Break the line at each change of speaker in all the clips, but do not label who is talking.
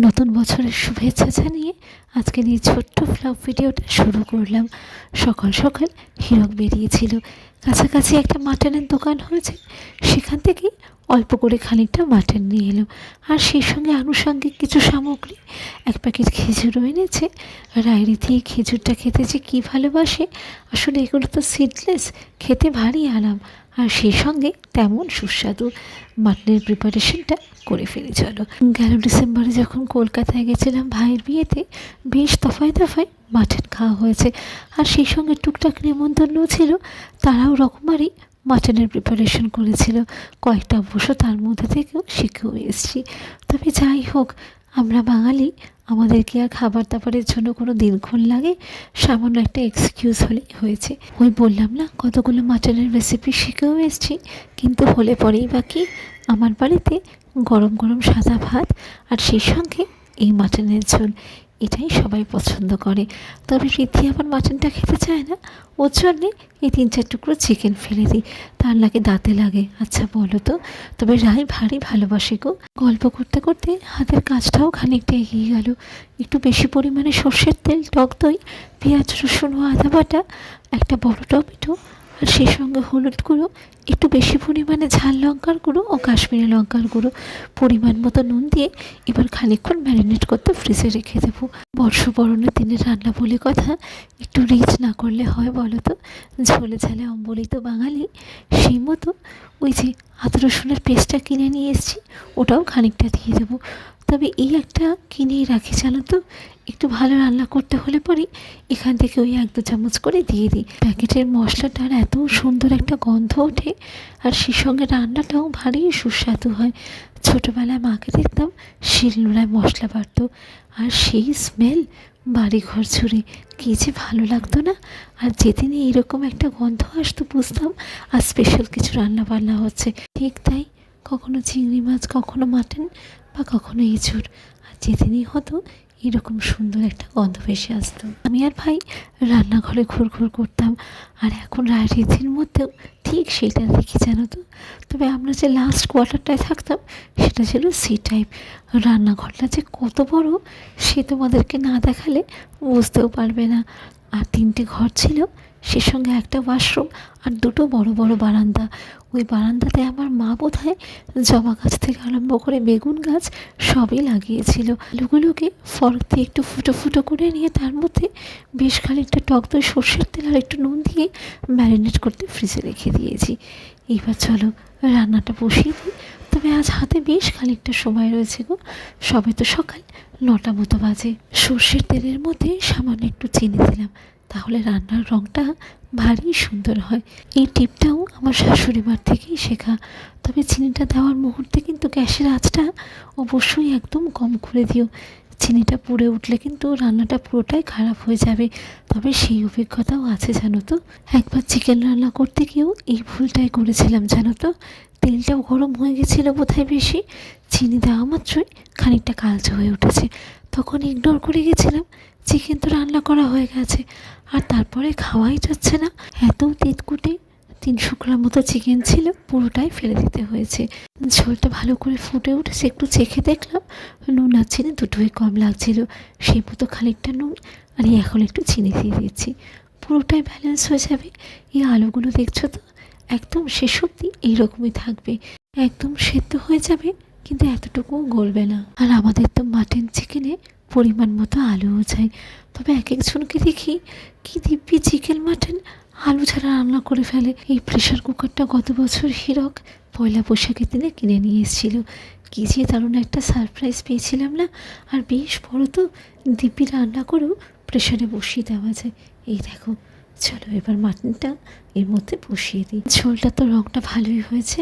নতুন বছরের শুভেচ্ছা জানিয়ে আজকের এই ছোট্ট ফ্লগ ভিডিওটা শুরু করলাম। সকাল সকাল হীরক বেরিয়েছিল। কাছাকাছি একটা মাটনের দোকান হয়েছে। সেখান থেকে অল্প করে খানিকটা মাটন নিয়ে এলো। আর সেই সঙ্গে আনুষঙ্গিক কিছু সামগ্রী। এক প্যাকেট খেজুরও এনেছে। রায়রিতি এই খেজুরটা খেতে যে কী ভালোবাসে। আসলে এগুলো তো সিডলেস খেতে ভারী আরাম। আর সেই সঙ্গে তেমন সুস্বাদু। মাটনের প্রিপারেশনটা করে ফেলি, চলো। গেল ডিসেম্বরে যখন কলকাতায় গেছিলাম ভাইয়ের বিয়েতে বেশ দফায় দফায় মাটন খাওয়া হয়েছে। আর সেই সঙ্গে টুকটাক নেমন্তন্ন ছিল, তারাও রকমারই মাটনের প্রিপারেশন করেছিল। কয়েকটা অবশ্য তার মধ্যে থেকেও শিখেও এসেছি। তবে যাই হোক, আমরা বাঙালি আমাদের কি আর খাবার দাবারের জন্য কোনো দিনক্ষণ লাগে, সামান্য একটা এক্সকিউজ হলেই হয়েছে। ওই বললাম না, কতগুলো মাটনের রেসিপি শিখেও এসেছি, কিন্তু হলে পরেই বাকি আমার বাড়িতে গরম গরম সাদা ভাত আর সেই সঙ্গে এই মাটনের ঝোল। এটাই সবাই পছন্দ করে। তবে রীতি আবার মাটনটা খেতে চায় না। ওর জন্যে এই তিন চার টুকরো চিকেন ফেলে দিই। তার নাকি দাঁতে লাগে। আচ্ছা বলো তো, তবে রায় ভারী ভালোবাসে গো। গল্প করতে করতে হাতের কাজটাও খানিকটা এগিয়ে গেল। একটু বেশি পরিমাণে সর্ষের তেল, টক দই, পেঁয়াজ, রসুন ও আদা বাটা, একটা বড় টমেটো আর সেই সঙ্গে হলুদ গুঁড়ো, একটু বেশি পরিমাণে ঝাল লঙ্কার গুঁড়ো ও কাশ্মীরি লঙ্কার গুঁড়ো। পরিমাণ মতো নুন দিয়ে এবার খানিকক্ষণ ম্যারিনেট করতে ফ্রিজে রেখে দেবো। বর্ষবরণের দিনে রান্না বলে কথা একটু রিচ না করলে হয় বলো তো? ঝোলে ঝালে অম্বলিত বাঙালি সেই মতো। ওই যে আদা রসুনের পেস্টটা কিনে নিয়ে এসেছি, ওটাও খানিকটা দিয়ে দেবো। তবে এই একটা কিনেই রাখি, জানো তো? একটু ভালো রান্না করতে হলে পরে এখান থেকে ওই এক দু চামচ করে দিয়ে দিই। প্যাকেটের মশলাটার এত সুন্দর একটা গন্ধ ওঠে আর সেই সঙ্গে রান্নাটাও ভারী সুস্বাদু হয়। ছোটোবেলায় মাকে দেখতাম শিলনোড়ায় মশলা বাটতো আর সেই স্মেল বাড়িঘর ছুঁড়ে। কী যে ভালো লাগতো না? আর যেদিনই এরকম একটা গন্ধ আসতো বুঝতাম আর স্পেশাল কিছু রান্না বান্না হচ্ছে। ঠিক তাই কখনো চিংড়ি মাছ, কখনো মাটন বা কখনো এঁচুড় আর যেদিনই হতো, এরকম সুন্দর একটা গন্ধ ভেসে আসতো। আমি আর ভাই রান্নাঘরে ঘুরঘুর করতাম। আর এখন রায়রিধির মধ্যেও ঠিক সেটা দেখি জানো তো? তবে আমরা যে লাস্ট কোয়ার্টারটায় থাকতাম, সেটা ছিল সি টাইপ রান্নাঘরটা যে কত বড়, সে তোমাদেরকে না দেখালে বুঝতেও পারবে না। আর তিনটে ঘর ছিল সে সঙ্গে একটা ওয়াশরুম আর দুটো বড় বড় বারান্দা। ওই বারান্দাতে আমার মা বোধ হয় জবা গাছ থেকে আরম্ভ করে বেগুন গাছ সবই লাগিয়েছিল। আলুগুলোকে ফর্ক দিয়ে একটু ফুটো ফুটো করে নিয়ে তার মধ্যে বেশ খানিকটা টক দই, সর্ষের তেল আর একটু নুন দিয়ে ম্যারিনেট করতে ফ্রিজে রেখে দিয়েছি। এইবার চলো রান্নাটা বসিয়ে দিই। তবে আজ হাতে বেশ খানিকটা সময় রয়েছে গো। সবে তো সকাল, নটা মতো বাজে। সর্ষের তেলের মধ্যে সামান্য একটু চিনি দিলাম। তাহলে রান্নার রঙটা ভারী সুন্দর হয়। এই টিপটাও আমার শাশুড়ি মার থেকেই শেখা। তবে চিনিটা দেওয়ার মুহূর্তে কিন্তু গ্যাসের আঁচটা অবশ্যই একদম কম করে দিও। চিনিটা পুড়ে উঠলে কিন্তু রান্নাটা পুরোটাই খারাপ হয়ে যাবে। তবে সেই অভিজ্ঞতাও আছে, জানো তো। একবার চিকেন রান্না করতে গিয়েও এই ভুলটাই করেছিলাম, জানো তো। তেলটাও গরম হয়ে গেছিল বোধহয় বেশি। চিনি দেওয়া মাত্রই খানিকটা কালচে হয়ে উঠেছে। তখন ইগনোর করে গেছিলাম। চিকেন তো রান্না করা হয়ে গেছে। আর তারপরে খাওয়াই যাচ্ছে না। এত তিতকুটে তিনশো গ্রাম মতো চিকেন ছিল, পুরোটাই ফেলে দিতে হয়েছে। ঝোলটা ভালো করে ফুটে উঠেছে, একটু চেখে দেখলাম, নুন আর চিনি দুটোই কম লাগছিল। সেই মতো খানিকটা নুন আর এখন একটু চিনি দিয়ে দিচ্ছি। পুরোটাই ব্যালেন্স হয়ে যাবে। এই আলুগুলো দেখছ তো? একদম শেষ অবধি এইরকমই থাকবে। একদম সেদ্ধ হয়ে যাবে, কিন্তু এতটুকুও গলবে না। আর আমাদের তো মাটন চিকেনে পরিমাণ মতো আলুও চাই তবে এক একজনকে দেখি কি দিব্যি চিকেন মাটন আলু ছাড়া রান্না করে ফেলে। এই প্রেশার কুকারটা গত বছর হিরক পয়লা বৈশাখের দিনে কিনে নিয়ে এসেছিল। কী যে দারুণ একটা সারপ্রাইজ পেয়েছিলাম না। আর বেশ বড় তো দিব্যি রান্না করেও প্রেশারে বসিয়ে দেওয়া যায়। এই দেখো, চলো এবার মাটনটা এর মধ্যে বসিয়ে দিই। ঝোলটা তো রঙটা ভালোই হয়েছে।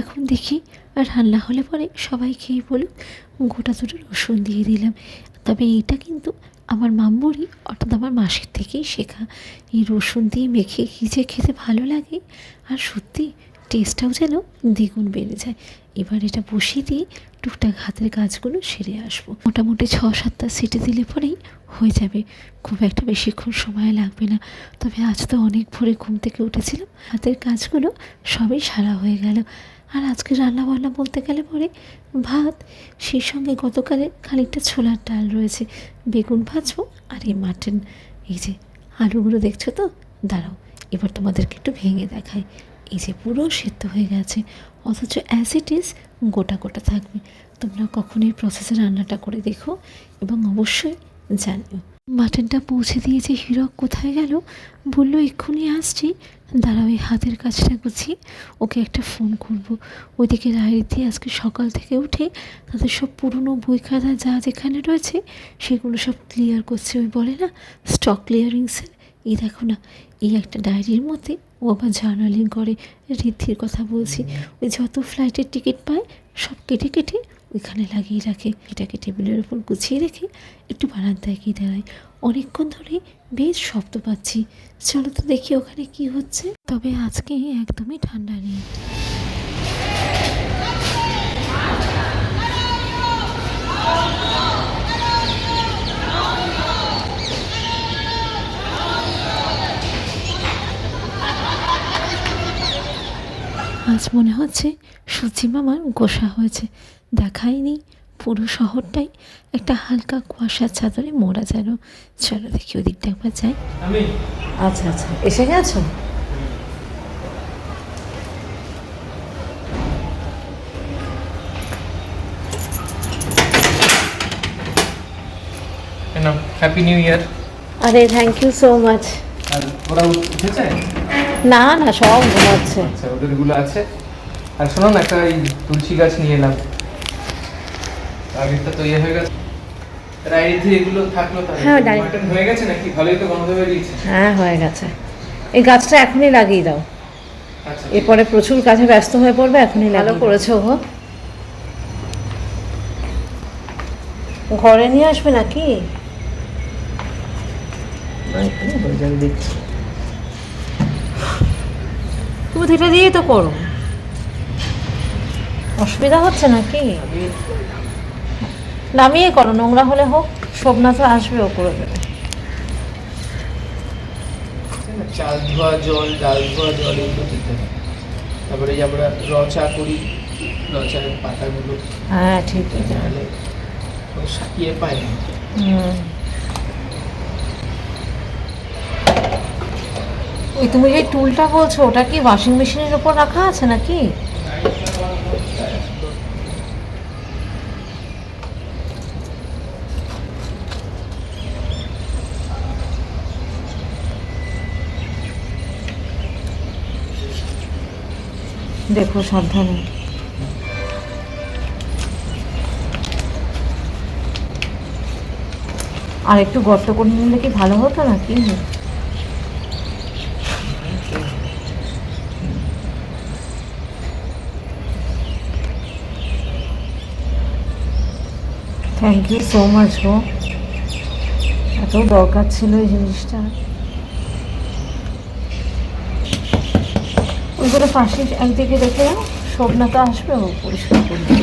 এখন দেখি আর রান্না হলে পরে সবাই খেয়ে বলুক, গোটা দুটো রসুন দিয়ে দিলাম। তবে এইটা কিন্তু আমার মাম্মুরই, অর্থাৎ আমার মাসির থেকেই শেখা। এই রসুন দিয়ে মেখে কী যে খেতে ভালো লাগে আর সত্যি টেস্টটাও যেন দ্বিগুণ বেড়ে যায়। এবার এটা বসিয়ে দিয়ে টুকটাক হাতের কাজগুলো সেরে আসব। মোটামুটি ছ সাতটা সিটি দিলে পরেই হয়ে যাবে। খুব একটা বেশিক্ষণ সময় লাগবে না। তবে আজ তো অনেক ভোরে ঘুম থেকে উঠেছিলাম। হাতের কাজগুলো সবই সারা হয়ে গেল। আর আজকে রান্না বান্না বলতে গেলে পরে ভাত, সেই সঙ্গে গতকালের খানিকটা ছোলার ডাল রয়েছে, বেগুন ভাজবো আর এই মাটন। এই যে আলুগুলো দেখছ তো? দাঁড়াও, এবার তোমাদেরকে একটু ভেঙে দেখায় এই যে পুরো সেদ্ধ হয়ে গেছে, অথচ অ্যাজ ইট ইজ গোটা গোটা থাকবে। তোমরা কখনোই প্রসেসে রান্নাটা করে দেখো এবং অবশ্যই জানিও। মাটনটা পৌঁছে দিয়েছে হীরক কোথায় গেল, বলল, এক্ষুনি আসছি। দাঁড়া ওই হাতের কাজটা গুছিয়ে ওকে একটা ফোন করব। ওইদিকে রায়রিতি আজকে সকাল থেকে উঠে তাদের সব পুরনো বই খাতা যা যেখানে রয়েছে, সেগুলো সব ক্লিয়ার করছে। ওই বলে না স্টক ক্লিয়ারিংসের এই দেখো না, এই একটা ডায়েরির মধ্যে ও আবার জার্নালিং করে। ঋদ্ধির কথা বলছি। ওই যত ফ্লাইটের টিকিট পায়, সব কেটে কেটে ওইখানে লাগিয়ে রাখে। এটাকে টেবিলের ওপর গুছিয়ে রেখে একটু বারান্দায় গিয়ে দাঁড়ায় অনেকক্ষণ ধরে বেশ শব্দ পাচ্ছি। চলো তো দেখি ওখানে কি হচ্ছে। তবে আজকে একদমই ঠান্ডা নেই। আজ মনে হচ্ছে সূচি মামার গোসা হয়েছে। দেখায়নি পুরো শহরটাই। একটা হালকা কুয়াশার চাদরে মোড়া যেন। চলো দেখি ওদিকটা একবার যাই। আচ্ছা আচ্ছা। এসে গেছো?
হ্যাপি নিউ ইয়ার
আরে থ্যাংক ইউ সো মাচ
আর ওরা উঠেছে?
না না সব ঘুমাচ্ছে।
আচ্ছা ওদেরগুলো আছে। আর শোনো না একটা এই তুলসী গাছ নিয়ে এলাম। আগেরটা তো ইয়ে হয়ে গেছে। রাইডি এগুলো থাকল তাহলে
হ্যাঁ,
মাটন হয়ে গেছে নাকি? ভালোই তো গন্ধ বেরিয়েছে।
হ্যাঁ হয়ে গেছে। এই গাছটা এখনই লাগিয়ে দাও।
আচ্ছা
এরপরে প্রচুর কাজে ব্যস্ত হয়ে পড়বে এখনই ভালো করেছ গো ঘরে নিয়ে আসবে নাকি?
দিচ্ছি
বুদ্ধিটা দিয়ে তো করো। অসুবিধা হচ্ছে নাকি? নামিয়ে করো নোংরা হলে হোক শোভনা তো আসবে ও করে দেবে
চাল ধোয়া জল ডাল ধোয়া জল এগুলো দিতে হয় তারপরে আমরা র চা করি র চায়ের পাতাগুলো।
হ্যাঁ ঠিক আছে।
নাহলে ও সাকিয়ে পায় না।
ওই তুমি যে টুলটা বলছো, ওটা কি ওয়াশিং মেশিনের উপর রাখা আছে নাকি? দেখো সাবধানে। আর একটু গর্ত করে নিলে কি ভালো হতো না নাকি? থ্যাংক ইউ সো মাচ গো। এত দরকার ছিল এই জিনিসটা। ওইগুলো পাশে একদিকে রেখে তো আসবে ও পরিষ্কার করবে।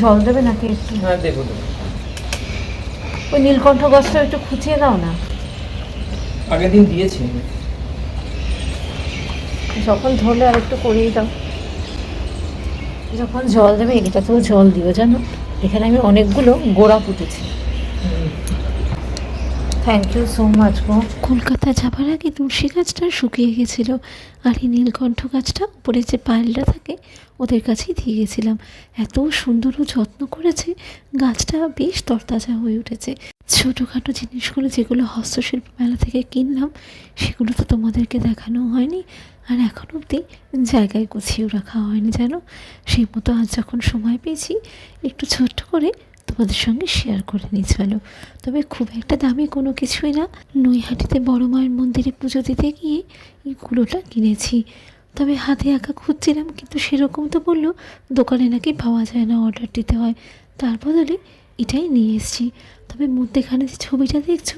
জল দেবে নাকি একটু?
হ্যাঁ দেবো
ওই নীলকণ্ঠ গাছটা একটু খুঁচিয়ে দাও না।
আগের দিন দিয়েছি।
যখন ধরলে আর একটু করিয়ে দাও। যখন জল দেবে এটাতেও জল দিও, জানো? এখানে আমি অনেকগুলো গোড়া পুঁতেছি। থ্যাংক ইউ সো মাচ গো কলকাতা যাবার আগে তুলসী গাছটা শুকিয়ে গেছিল, আর এই নীলকণ্ঠ গাছটা উপরে যে পায়েলটা থাকে, ওদের কাছেই দিয়ে গেছিলাম। এত সুন্দর ও যত্ন করেছে, গাছটা বেশ তরতাজা হয়ে উঠেছে। ছোটোখাটো জিনিসগুলো যেগুলো হস্তশিল্প মেলা থেকে কিনলাম, সেগুলো তো তোমাদেরকে দেখানো হয়নি। আর এখন অবধি জায়গায় গুছিয়েও রাখা হয়নি জানো? সেই মতো আজ যখন সময় পেয়েছি, একটু ছোট্ট করে তোমাদের সঙ্গে শেয়ার করে নিই, চলো। তবে খুব একটা দামি কোনো কিছুই না। নৈহাটিতে বড় মায়ের মন্দিরে পুজো দিতে গিয়ে এই কুলোটা কিনেছি। তবে হাতে একা খুঁজছিলাম, কিন্তু সেরকম তো বলল, দোকানে নাকি পাওয়া যায় না অর্ডার দিতে হয়। তার বদলে এটাই নিয়ে এসেছি। তবে মধ্যেখানে যে ছবিটা দেখছ,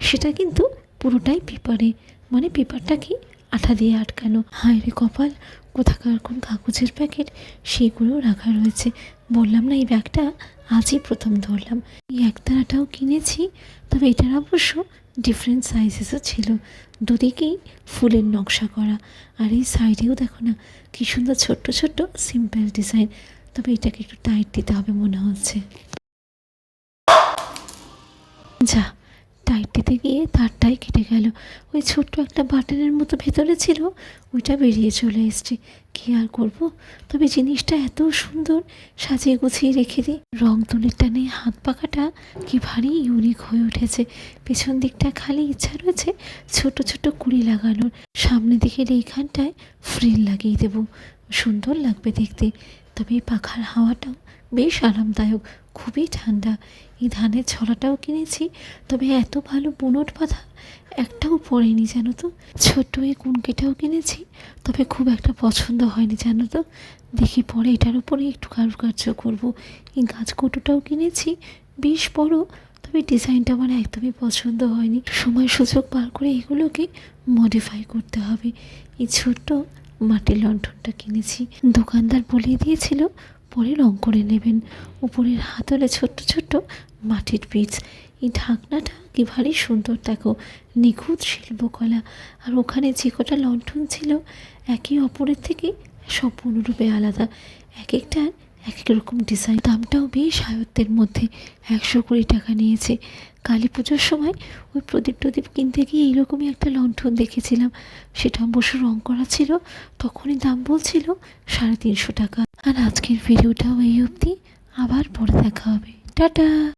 সেটা কিন্তু পুরোটাই পেপারে। মানে পেপারটা কি? আঠা দিয়ে আটকানো। হায় রে কপাল, কোথাকার কোন কাগজের প্যাকেট? সেগুলো রাখা রয়েছে। বললাম, না, এই ব্যাগটা আজই প্রথম ধরলাম। এই একতারাটাও কিনেছি, তবে এটার অবশ্য ডিফারেন্ট সাইজেসও ছিল। দুদিকেই ফুলের নকশা করা। আর এই সাইডেও দেখো না, কী সুন্দর ছোট্ট ছোট্ট সিম্পল ডিজাইন তবে এটাকে একটু টাইট দিতে হবে মনে হচ্ছে। যা দিতে গিয়ে তারটাই কেটে গেল। ওই ছোট্ট একটা বাটনের মতো ভেতরে ছিল, ওইটা বেরিয়ে চলে এসছে। কী আর করব? তবে জিনিসটা এত সুন্দর, সাজিয়ে গুছিয়ে রেখে দিই। রং তুলির টানে হাত পাকাটা কি ভারী ইউনিক হয়ে উঠেছে। পেছন দিকটা খালি ইচ্ছা রয়েছে ছোট ছোট কুড়ি লাগানোর। সামনে দিকের এইখানটায় ফ্রিল লাগিয়ে দেবো। সুন্দর লাগবে দেখতে। তবে পাখার হাওয়াটাও বেশ আরামদায়ক। খুবই ঠান্ডা। এই ধানের ছড়াটাও কিনেছি, তবে এত ভালো বুনট বাঁধা, একটাও পড়েনি জানো তো। ছোট্ট এই কুনকেটাও কিনেছি, তবে খুব একটা পছন্দ হয়নি জানো তো। দেখি পরে এটার উপরে একটু কারুকার্য করব। এই গাছকৌটোটাও কিনেছি, বেশ বড়, তবে ডিজাইনটা আমার একদমই পছন্দ হয়নি। সময় সুযোগ বার করে এগুলোকে মডিফাই করতে হবে। এই ছোট্ট মাটির লণ্ঠনটা কিনেছি। দোকানদার বলে দিয়েছিল পরে রং করে নেবেন। উপরের হাতলে ছোট্ট ছোট্ট মাটির পিচ এই ঢাকনাটা কি ভারী সুন্দর, দেখো। নিখুঁত শিল্পকলা। আর ওখানে যে কটা লণ্ঠন ছিল, একে অপরের থেকে সম্পূর্ণরূপে আলাদা। এক একটার এক এক রকম ডিজাইন দামটাও বেশ আয়ত্তের মধ্যে একশো কুড়ি টাকা নিয়েছে। কালী পুজোর সময় ওই প্রদীপ টদীপ কিনতে গিয়ে এইরকমই একটা লণ্ঠন দেখেছিলাম। সেটা অবশ্য রং করা ছিল, তখনই দাম বলছিল সাড়ে তিনশো টাকা। আর আজকের ভিডিওটাও এই অবধি। আবার পরে দেখা হবে। টাটা!